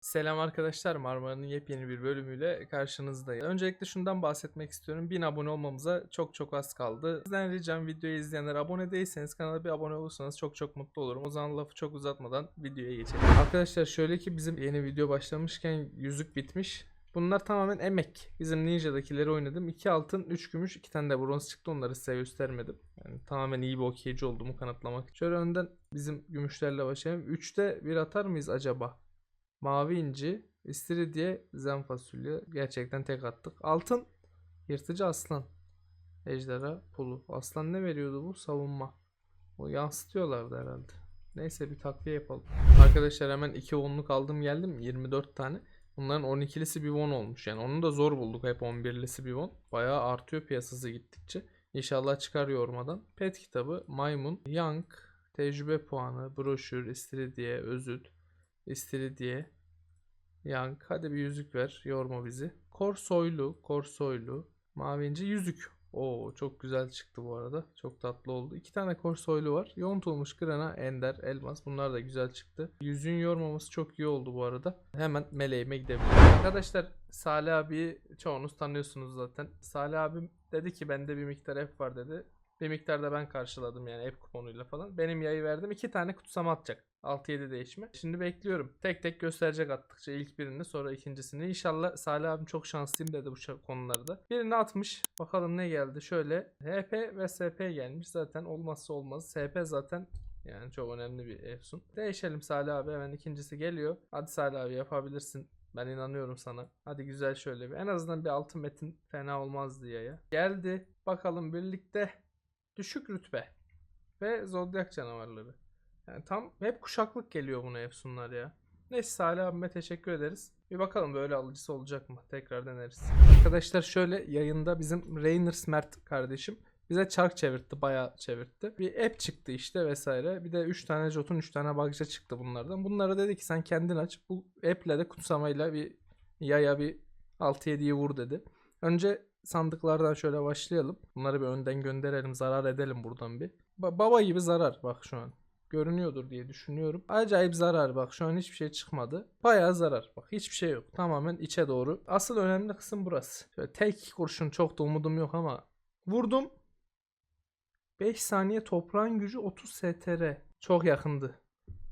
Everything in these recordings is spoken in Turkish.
Selam arkadaşlar Marmara'nın yepyeni bir bölümüyle karşınızdayım. Öncelikle şundan bahsetmek istiyorum. 1000 abone olmamıza çok çok az kaldı. Sizden ricam videoyu izleyenler abone değilseniz kanala bir abone olursanız çok çok mutlu olurum. O zaman lafı çok uzatmadan videoya geçelim. Arkadaşlar şöyle ki bizim yeni video başlamışken yüzük bitmiş. Bunlar tamamen emek. Bizim Ninja'dakileri oynadım. 2 altın, 3 gümüş, 2 tane de bronz çıktı. Onları size göstermedim. Yani tamamen iyi bir okeyci olduğumu kanıtlamak. Şöyle önden bizim gümüşlerle başlayalım. 3'te bir atar mıyız acaba? Mavi inci, istiridye, zen fasulye. Gerçekten tek attık. Altın, yırtıcı aslan. Ejderha, pulu. Aslan ne veriyordu bu? Savunma. O yansıtıyorlardı herhalde. Neyse bir takviye yapalım. Arkadaşlar hemen 2 onluk aldım geldim. 24 tane. Bunların 12'lisi bir won olmuş. Yani onu da zor bulduk. Hep 11'lisi bir won. Bayağı artıyor piyasası gittikçe. İnşallah çıkar yormadan. Pet kitabı, maymun, young, tecrübe puanı, broşür, istiridye, özüt, istiridye, young. Hadi bir yüzük ver. Yorma bizi. Kor soylu, kor soylu, mavinci yüzük. Oo çok güzel çıktı bu arada. Çok tatlı oldu. İki tane kor soylu var. Yontulmuş grana, ender, elmas. Bunlar da güzel çıktı. Yüzüğün yormaması çok iyi oldu bu arada. Hemen meleğime gidebilirim. Arkadaşlar Salih abi çoğunuz tanıyorsunuz zaten. Salih abim dedi ki bende bir miktar F var dedi. Bir miktar da ben karşıladım yani F kuponuyla falan. Benim yayı verdim. iki tane kutsama atacak. 6-7 değişme. Şimdi bekliyorum. Tek tek gösterecek attıkça ilk birini sonra ikincisini. İnşallah Salih abim çok şanslıyım dedi bu konularda. Birini atmış. Bakalım ne geldi. Şöyle HP ve SP gelmiş. Zaten olmazsa olmaz. SP zaten yani çok önemli bir efsun. Değişelim Salih abi hemen ikincisi geliyor. Hadi Salih abi yapabilirsin. Ben inanıyorum sana. Hadi güzel şöyle bir. En azından bir altın metin fena olmaz diye ya. Geldi. Bakalım birlikte düşük rütbe ve zodyak canavarları. Yani tam hep kuşaklık geliyor buna efsunlar ya. Neyse Salih abime teşekkür ederiz. Bir bakalım böyle alıcısı olacak mı? Tekrar deneriz. Arkadaşlar şöyle yayında bizim Rainer Mert kardeşim bize çark çevirtti. Bayağı çevirtti. Bir app çıktı işte vesaire. Bir de 3 tane Jotun 3 tane Bagca çıktı bunlardan. Bunlara dedi ki sen kendin aç. Bu app'le de kutsamayla bir yaya bir 6-7'yi vur dedi. Önce sandıklardan şöyle başlayalım. Bunları bir önden gönderelim. Zarar edelim buradan bir. Ba- baba gibi zarar bak şu an. Görünüyordur diye düşünüyorum. Acayip zarar bak şu an hiçbir şey çıkmadı. Bayağı zarar bak hiçbir şey yok. Tamamen içe doğru. Asıl önemli kısım burası. Şöyle tek kurşun çok da umudum yok ama vurdum. 5 saniye toprağın gücü 30 STR. Çok yakındı.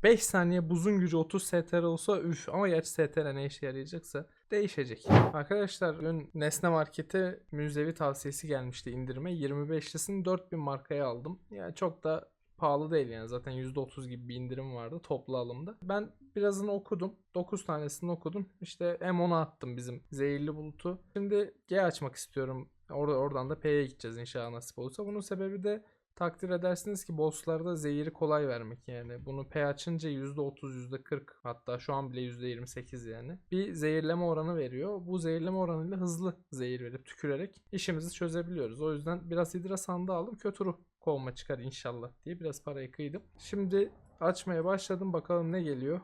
5 saniye buzun gücü 30 STR olsa üf ama gerçi STR ne işe yarayacaksa değişecek. Arkadaşlar dün Nesne Market'e müzevi tavsiyesi gelmişti indirime. 25'lisini 4000 markaya aldım. Yani çok da pahalı değil yani zaten %30 gibi bir indirim vardı toplu alımda. Ben birazını okudum. 9 tanesini okudum. İşte M10'a attım bizim zehirli bulutu. Şimdi G açmak istiyorum. Or oradan da P'ye gideceğiz inşallah nasip olursa. Bunun sebebi de takdir edersiniz ki bosslarda zehiri kolay vermek yani. Bunu P açınca %30, %40 hatta şu an bile %28 yani. Bir zehirleme oranı veriyor. Bu zehirleme oranıyla hızlı zehir verip tükürerek işimizi çözebiliyoruz. O yüzden biraz hidra sandığı aldım. Kötü ruh kovma çıkar inşallah diye biraz parayı kıydım. Şimdi açmaya başladım. Bakalım ne geliyor.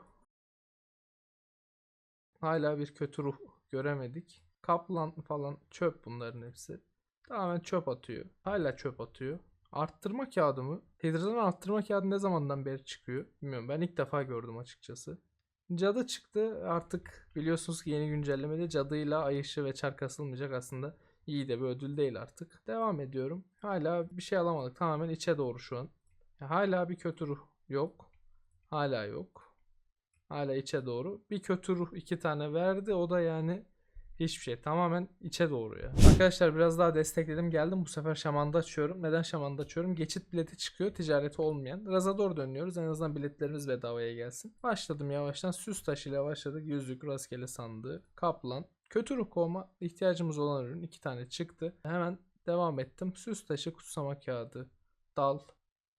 Hala bir kötü ruh göremedik. Kaplan falan çöp bunların hepsi. Tamamen çöp atıyor. Hala çöp atıyor. Arttırma kağıdı mı? Hidra'dan arttırma kağıdı ne zamandan beri çıkıyor? Bilmiyorum. Ben ilk defa gördüm açıkçası. Cadı çıktı. Artık biliyorsunuz ki yeni güncellemede cadıyla ay ışığı ve çark asılmayacak aslında. İyi de bir ödül değil artık. Devam ediyorum. Hala bir şey alamadık. Tamamen içe doğru şu an. Hala bir kötü ruh yok. Hala yok. Hala içe doğru. Bir kötü ruh iki tane verdi. O da yani hiçbir şey. Tamamen içe doğru ya. Arkadaşlar biraz daha destekledim. Geldim bu sefer şamanda açıyorum. Neden şamanda açıyorum? Geçit bileti çıkıyor. Ticareti olmayan. Razador dönüyoruz. En azından biletlerimiz bedavaya gelsin. Başladım yavaştan. Süs taşıyla başladık. Yüzük, rastgele sandığı, kaplan. Kötü ruh kovma ihtiyacımız olan ürün. iki tane çıktı. Hemen devam ettim. Süs taşı, kutsama kağıdı, dal,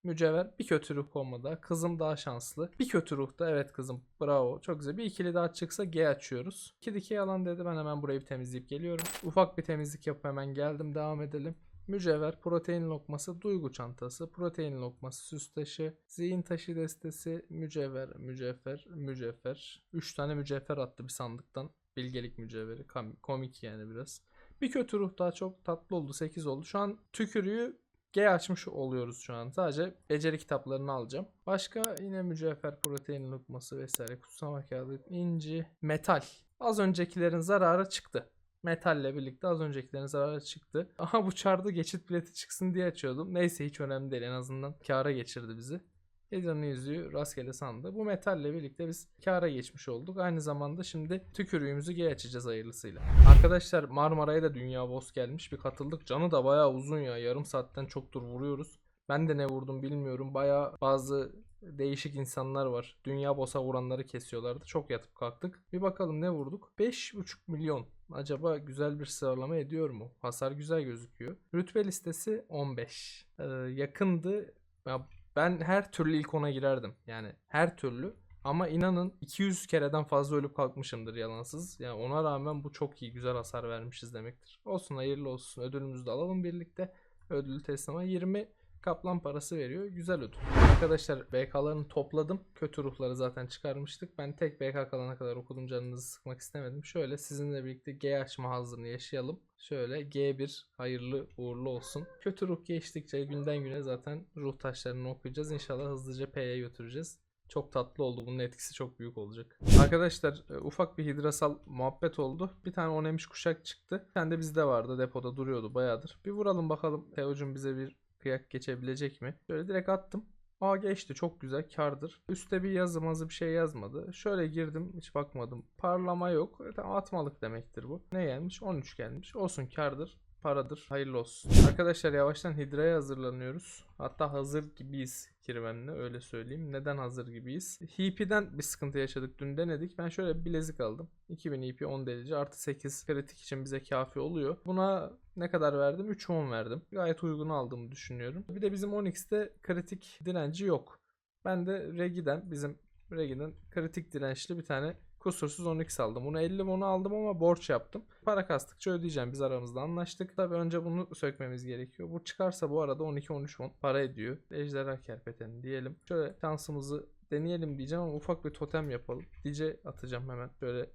Mücevher bir kötü ruh komada. Kızım daha şanslı. Bir kötü ruhta evet kızım bravo çok güzel. Bir ikili daha çıksa G açıyoruz. İki dikey alan dedi ben hemen burayı bir temizleyip geliyorum. Ufak bir temizlik yapıp hemen geldim devam edelim. Mücevher, protein lokması, duygu çantası, protein lokması, süs taşı, zihin taşı destesi, mücevher, mücevher, mücevher. 3 tane mücevher attı bir sandıktan. Bilgelik mücevheri. Komik yani biraz. Bir kötü ruh daha çok tatlı oldu. 8 oldu. Şu an tükürüğü G açmış oluyoruz şu an. Sadece beceri kitaplarını alacağım. Başka yine mücevher, protein lokması vesaire, kutsama kağıdı, inci, metal. Az öncekilerin zararı çıktı. Metalle birlikte az öncekilerin zararı çıktı. Aha bu çarda geçit bileti çıksın diye açıyordum. Neyse hiç önemli değil en azından kâra geçirdi bizi. Hidra'nın yüzüğü rastgele sandı. Bu metalle birlikte biz kâra geçmiş olduk. Aynı zamanda şimdi tükürüğümüzü G açacağız hayırlısıyla. Arkadaşlar Marmara'ya da Dünya Boss gelmiş. Bir katıldık. Canı da bayağı uzun ya. Yarım saatten çoktur vuruyoruz. Ben de ne vurdum bilmiyorum. Bayağı bazı değişik insanlar var. Dünya Boss'a vuranları kesiyorlardı. Çok yatıp kalktık. Bir bakalım ne vurduk? 5.5 milyon. Acaba güzel bir sıralama ediyor mu? Hasar güzel gözüküyor. Rütbe listesi 15. Ee, yakındı. Ya ben her türlü ilk ona girerdim. Yani her türlü. Ama inanın 200 kereden fazla ölüp kalkmışımdır yalansız. Yani ona rağmen bu çok iyi güzel hasar vermişiz demektir. Olsun hayırlı olsun. Ödülümüzü de alalım birlikte. Ödülü teslima 20 kaplan parası veriyor. Güzel ödül. Arkadaşlar BK'larını topladım. Kötü ruhları zaten çıkarmıştık. Ben tek BK kalana kadar okudum canınızı sıkmak istemedim. Şöyle sizinle birlikte G açma hazırını yaşayalım. Şöyle G1 hayırlı uğurlu olsun. Kötü ruh geçtikçe günden güne zaten ruh taşlarını okuyacağız. İnşallah hızlıca P'ye götüreceğiz. Çok tatlı oldu. Bunun etkisi çok büyük olacak. Arkadaşlar e, ufak bir hidrasal muhabbet oldu. Bir tane onemiş kuşak çıktı. Bir tane de bizde vardı. Depoda duruyordu bayağıdır. Bir vuralım bakalım. Teocuğum bize bir kıyak geçebilecek mi? Şöyle direkt attım. Aa geçti çok güzel kardır. Üste bir yazı mazı bir şey yazmadı. Şöyle girdim hiç bakmadım. Parlama yok. E, atmalık demektir bu. Ne gelmiş? 13 gelmiş. Olsun kardır. Paradır. Hayırlı olsun. Arkadaşlar yavaştan Hidra'ya hazırlanıyoruz. Hatta hazır gibiyiz kirvenle öyle söyleyeyim. Neden hazır gibiyiz? HP'den bir sıkıntı yaşadık. Dün denedik. Ben şöyle bir bilezik aldım. 2000 EP 10 derece artı 8 kritik için bize kafi oluyor. Buna ne kadar verdim? 3 10 verdim. Gayet uygun aldığımı düşünüyorum. Bir de bizim Onyx'te kritik direnci yok. Ben de Regi'den bizim Regi'den kritik dirençli bir tane kusursuz 12 aldım. Bunu 50 won'u aldım ama borç yaptım. Para kastıkça ödeyeceğim. Biz aramızda anlaştık. Tabii önce bunu sökmemiz gerekiyor. Bu çıkarsa bu arada 12-13 won para ediyor. Ejderha kerpeteni diyelim. Şöyle şansımızı deneyelim diyeceğim ama ufak bir totem yapalım. Dice atacağım hemen. Böyle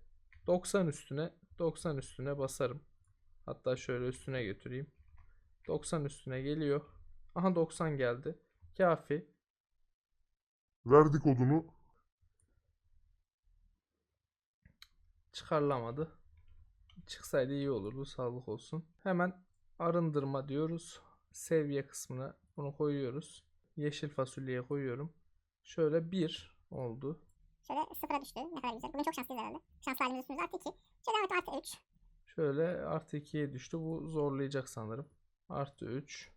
90 üstüne 90 üstüne basarım. Hatta şöyle üstüne götüreyim. 90 üstüne geliyor. Aha 90 geldi. Kafi. Verdik odunu. Çıkarılamadı. Çıksaydı iyi olurdu. Sağlık olsun. Hemen arındırma diyoruz. Seviye kısmına bunu koyuyoruz. Yeşil fasulyeye koyuyorum. Şöyle bir oldu. Şöyle sıfıra düştü. Ne kadar güzel. Bugün çok şanslıyız herhalde. Şanslı halimiz üstümüzde artı 2. Şöyle artı, artı 3. Şöyle artı 2'ye düştü. Bu zorlayacak sanırım. Artı 3.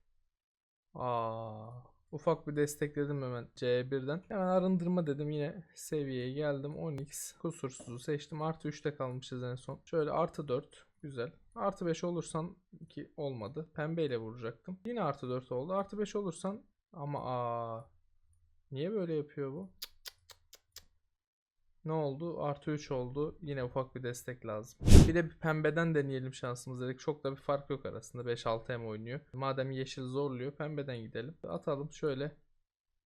Aa, ufak bir destekledim hemen C1'den. Hemen arındırma dedim yine seviyeye geldim. 10x kusursuzu seçtim. Artı 3'te kalmışız en son. Şöyle artı 4. Güzel. Artı 5 olursan ki olmadı. Pembeyle vuracaktım. Yine artı 4 oldu. Artı 5 olursan ama aa niye böyle yapıyor bu? Cık. Ne oldu? Artı 3 oldu. Yine ufak bir destek lazım. Bir de bir pembeden deneyelim şansımızı dedik. Çok da bir fark yok arasında. 5-6 M oynuyor. Madem yeşil zorluyor pembeden gidelim. Atalım şöyle.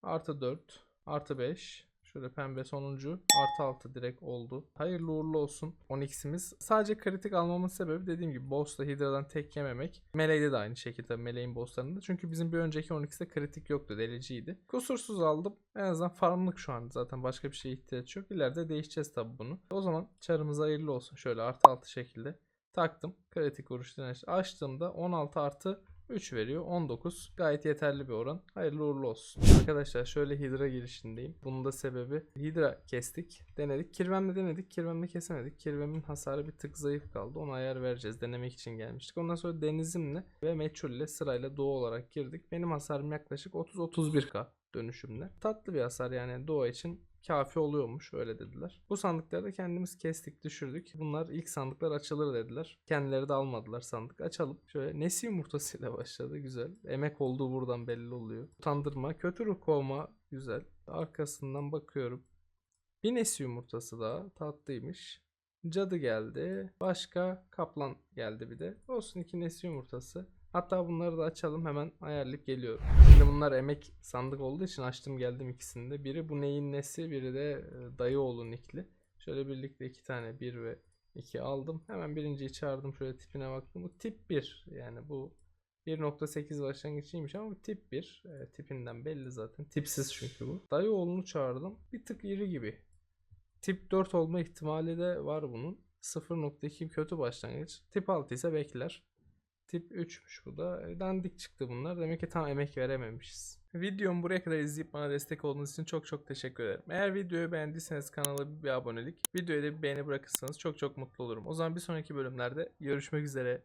Artı 4. Artı 5. Şöyle pembe sonuncu. Artı 6 direkt oldu. Hayırlı uğurlu olsun 12'simiz. Sadece kritik almamın sebebi dediğim gibi Boss'la Hydra'dan tek yememek. Meleğde de aynı şekilde Meleğin bosslarında. Çünkü bizim bir önceki 12'de kritik yoktu. Deliciydi. Kusursuz aldım. En azından farmlık şu an. Zaten başka bir şeye ihtiyaç yok. İleride değişeceğiz tabi bunu. O zaman çarımız hayırlı olsun. Şöyle artı 6 şekilde taktım. Kritik vuruş direnç açtığımda 16 artı 3 veriyor. 19. Gayet yeterli bir oran. Hayırlı uğurlu olsun. Arkadaşlar şöyle Hydra girişindeyim. Bunun da sebebi Hydra kestik. Denedik. Kirvemle denedik. Kirvemle kesemedik. Kirvemin hasarı bir tık zayıf kaldı. Ona ayar vereceğiz. Denemek için gelmiştik. Ondan sonra Denizim'le ve Meçhul'le sırayla Doğu olarak girdik. Benim hasarım yaklaşık 30-31k dönüşümle. Tatlı bir hasar yani Doğu için kafi oluyormuş öyle dediler. Bu sandıkları da kendimiz kestik düşürdük. Bunlar ilk sandıklar açılır dediler. Kendileri de almadılar sandık. Açalım. Şöyle nesi yumurtasıyla başladı güzel. Emek olduğu buradan belli oluyor. Utandırma, kötü ruh kovma güzel. Arkasından bakıyorum. Bir nesi yumurtası daha tatlıymış. Cadı geldi. Başka kaplan geldi bir de. Olsun iki nesi yumurtası. Hatta bunları da açalım hemen ayarlayıp geliyorum. Şimdi bunlar emek sandık olduğu için açtım geldim ikisini de. Biri bu neyin nesi biri de e, dayıoğlu nikli. Şöyle birlikte iki tane 1 ve 2 aldım. Hemen birinciyi çağırdım şöyle tipine baktım. Bu tip 1 yani bu 1.8 başlangıç iyiymiş ama tip 1. E, tipinden belli zaten. Tipsiz çünkü bu. Dayı oğlunu çağırdım. Bir tık iri gibi. Tip 4 olma ihtimali de var bunun. 0.2 kötü başlangıç. Tip 6 ise bekler. Tip 3'müş bu da. E, Dandik çıktı bunlar. Demek ki tam emek verememişiz. Videomu buraya kadar izleyip bana destek olduğunuz için çok çok teşekkür ederim. Eğer videoyu beğendiyseniz kanala bir abonelik, videoya da bir beğeni bırakırsanız çok çok mutlu olurum. O zaman bir sonraki bölümlerde görüşmek üzere.